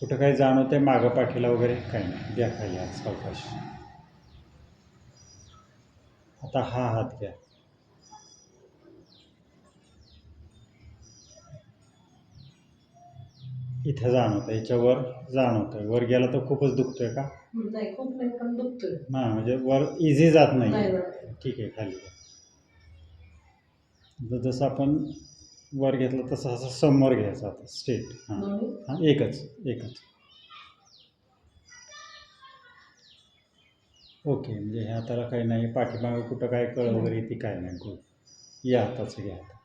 कुठं काही जाणवतंय मागं पाठीला वगैरे काही नाही. द्या खाली हात सावकाश आता हा हात घ्या. इथं जाणवतं याच्यावर जाणवतंय. वर गेला तर खूपच दुखतोय का? नाही खूप नाही पण दुखतोय. हा म्हणजे वर इझी जात नाही नाही. ठीक आहे खाली. जसं आपण वर घेतलं तसं असं समोर घ्यायचं आता स्ट्रेट हां. हां एकच एकच. ओके म्हणजे ह्या हाताला काही नाही पाठीमागं कुठं काय कळ वगैरे येते काय नाही गुड या हाताचं घ्या आता.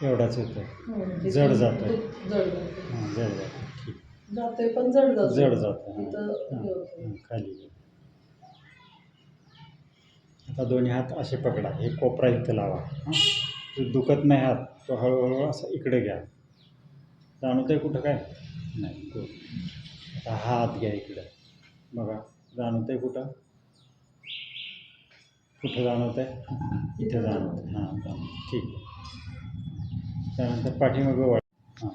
एवढाच येतोय. हं, जड जड जातंय. हां जड जातं ठीक. जातोय पण जड जड जातं हां. हां, खाली. आता दोन्ही हात असे पकडा. हे कोपरा इथं लावा. हां? जो दुखत नाही हात तो हळूहळू असं इकडे घ्या. जाणवतंय कुठं काय? नाही. गुड. आता हा हात घ्या इकडं. बघा जाणवतंय कुठं? कुठं जाणवतंय? इथे जाणवतंय. हां जाणवतं ठीक आहे. त्यानंतर पाठीमागं वळ. हां.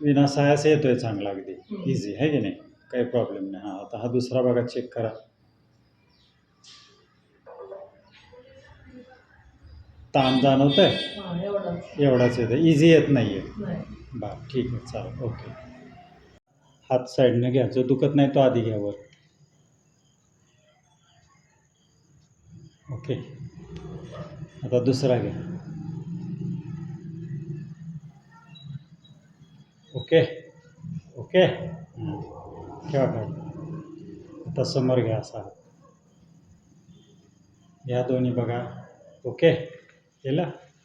विनासायास येतोय चांगला अगदी. इझी आहे की नाही? काही प्रॉब्लेम नाही. हां आता हा दुसरा भागात चेक करा. ताण जाणवतंय? हां, एवढाच. येतं इझी येत नाही. आहे बरं ठीक आहे चालेल. ओके हात साईडनं घ्या. जो दुखत नाही तो आधी घ्या वर. ओके आता दुसरा घ्या. Okay okay. ठेवा काढ आता समोर घ्या असा. या दोन्ही बघा. ओके केला?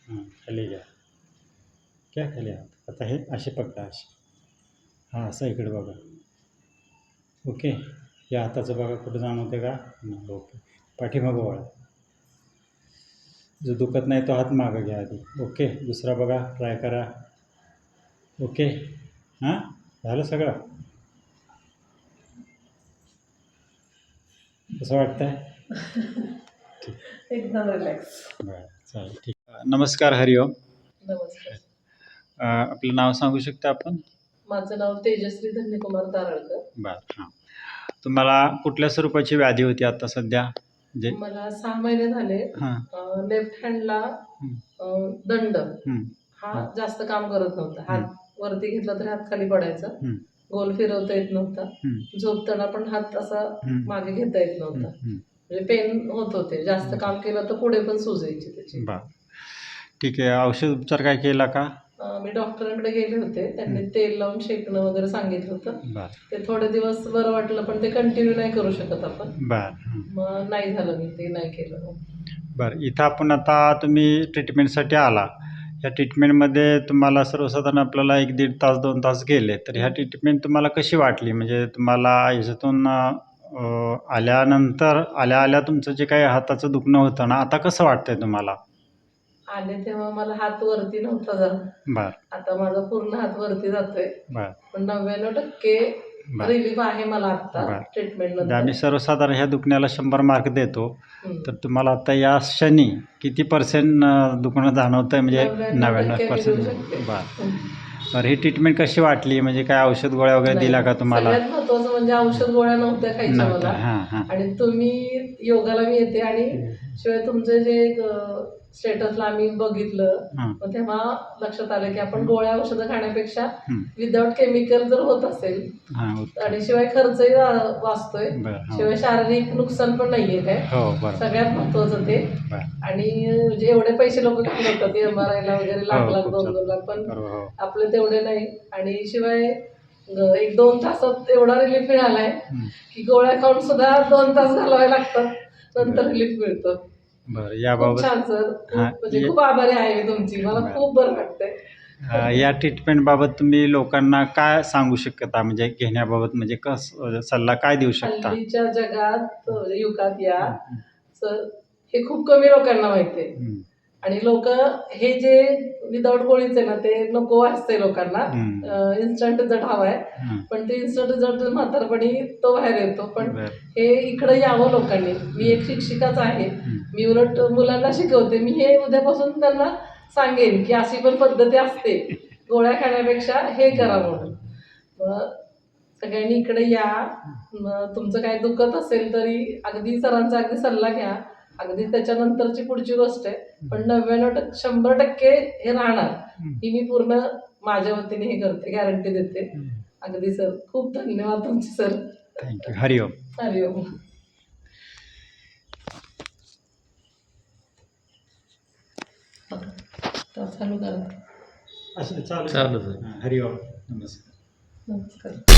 हां खाली घ्या. घ्या खाली आहात? आता हे असे पकडा असे. हां असं इकडे बघा. ओके? या हाताचं बघा कुठं जाणवते का? ओके. पाठीमागं वळा. जो दुखत नाही तो हात मागं घ्या आधी. ओके? दुसरा बघा ट्राय करा. ओके? हां? झालं सगळं? कसं वाटतंय? एकदम रिलॅक्स बरं चालेल ठीक. नमस्कार हरिओम नमस्कार. अं, आपलं नाव सांगू शकता आपण? माझं नाव तेजश्री धन्यकुमार दारळकर बरं हां. तुम्हाला कुठल्या स्वरूपाची व्याधी होती आता सध्या? म्हणजे मला सहा महिने झाले. हां. लेफ्ट हँडला हं. दंड. हं, हा. जास्त काम करत नव्हता. हात वरती घेतला तरी हात खाली पडायचा. हं, गोल फिरवता येत नव्हता. हं, झोपताना पण हात असा हं, मागे घेता येत हं, नव्हता. हं. म्हणजे पेन होत होते. जास्त काम केलं तर पुढे पण सुजायची त्याची. बरं ठीक आहे. औषध उपचार काय केला का? अं, मी डॉक्टरांकडे गेले होते. त्यांनी तेल लावून शेकणं वगैरे सांगितलं होतं. बरं ते थोडे दिवस बरं वाटलं पण ते कंटिन्यू नाही करू शकत आपण. बरं हं. मग नाही झालं मी ते नाही केलं. बरं. इथं आपण आता तुम्ही ट्रीटमेंटसाठी आला. या ट्रीटमेंटमध्ये तुम्हाला सर्वसाधारण आपल्याला एक दीड तास दोन तास गेले. तर ह्या ट्रीटमेंट तुम्हाला कशी वाटली? म्हणजे तुम्हाला याच्यातून अं, आल्यानंतर आल्या आल्या तुमचं जे काही हाताचं दुखणं होतं ना आता कसं वाटतंय तुम्हाला? आले तेव्हा मला हात वरती नव्हता जात बरं. आता माझा पूर्ण हात वरती जातोय. बरं. पण नव्याण्णव टक्के बरं. रिलीफ आहे मला आता बरं. ट्रीटमेंट म्हणजे आम्ही सर्वसाधारण ह्या दुखण्याला शंभर मार्क देतो. तर तुम्हाला आता या क्षणी किती पर्सेंट दुखणं जाणवतं आहे म्हणजे नव्याण्णव नव्याण्णव टक्के मी पर्सेंट देऊ शकते. बरं. बरं ही ट्रीटमेंट कशी वाटली? म्हणजे काय औषध गोळ्या वगैरे. दिल्या का तुम्हाला? सगळ्यात महत्वाचं म्हणजे औषध गोळ्या नव्हत्या खायच्या नव्हतं मला. हां हां. आणि तुम्ही योगाला मी येते आणि शिवाय तुमचं जे स्टेटसला आम्ही बघितलं मग तेव्हा लक्षात आलं की आपण गोळ्या औषधं खाण्यापेक्षा. विदाऊट केमिकल जर होत असेल आणि शिवाय खर्चही वाचतोय हो. शिवाय शारीरिक नुकसान पण नाहीये काय? हो सगळ्यात महत्वाचं ते. आणि म्हणजे एवढे पैसे लोक घालवतात एम आर आयला वगैरे लाख हो, लाख खूप दोन. दोन लाख पण आपले तेवढे नाही. आणि शिवाय एक दोन तासात एवढा रिलीफ मिळालाय. की गोळ्या खाऊन सुद्धा दोन तास घालवावे लागतात. नंतर रिलीफ मिळतो. बरं खूप याबाबत छान सर. खूप हा, म्हणजे ये- खूप आभारी आहे मी तुमची. मला बरं. खूप बरं वाटतंय. अं, या ट्रीटमेंटबाबत तुम्ही लोकांना काय सांगू शकता? म्हणजे घेण्याबाबत म्हणजे कस सल्ला काय देऊ शकता? हल्लीच्या जगात अ, युगात या. सर हे खूप कमी लोकांना माहिती आहे. आणि लोक हे जे विदाऊट गोळीचे ना ते नको वाचते लोकांना. हम्म. इन्स्टंट रिझल्ट हवाय. हं. पण ते इन्स्टंट रिझल्ट म्हातारपणी तो बाहेर येतो. पण बरं. हे इकडे यावं लोकांनी. मी एक शिक्षिकाच आहे. मी उलट मुलांना शिकवते. मी हे उद्यापासून त्यांना सांगेन की अशी पण पद्धती असते. गोळ्या खाण्यापेक्षा हे करा म्हणून. मग सगळ्यांनी इकडे या. तुमचं काय दुखत असेल तरी अगदी सरांचा अगदी सल्ला घ्या. अगदी त्याच्यानंतरची पुढची गोष्ट आहे. पण नव्याण्णव टक्के शंभर टक्के हे राहणार. ही मी पूर्ण माझ्या वतीने हे करते गॅरंटी देते. अगदी सर खूप धन्यवाद तुमचे सर. थँक्यू. हरिओम. हरिओम. चालू करा. असं चालू. चालू आहे. हरिओम. नमस्कार. नमस्कार.